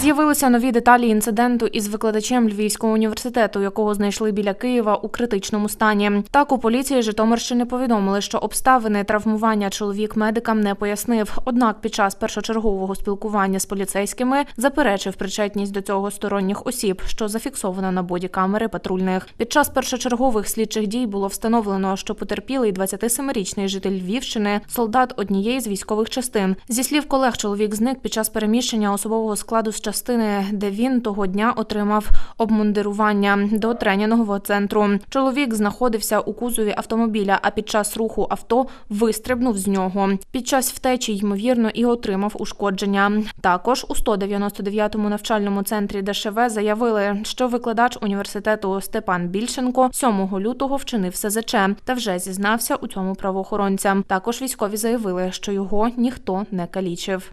З'явилися нові деталі інциденту із викладачем Львівського університету, якого знайшли біля Києва у критичному стані. Так у поліції Житомирщини повідомили, що обставини травмування чоловік медикам не пояснив. Однак під час першочергового спілкування з поліцейськими заперечив причетність до цього сторонніх осіб, що зафіксовано на боді камери патрульних. Під час першочергових слідчих дій було встановлено, що потерпілий 27-річний житель Львівщини, солдат однієї з військових частин. Зі слів колег, чоловік зник під час переміщення особового складу з частини, де він того дня отримав обмундирування до тренінгового центру. Чоловік знаходився у кузові автомобіля, а під час руху авто вистрибнув з нього. Під час втечі, ймовірно, і отримав ушкодження. Також у 199-му навчальному центрі ДШВ заявили, що викладач університету Степан Більшенко 7 лютого вчинив СЗЧ та вже зізнався у цьому правоохоронцям. Також військові заявили, що його ніхто не калічив.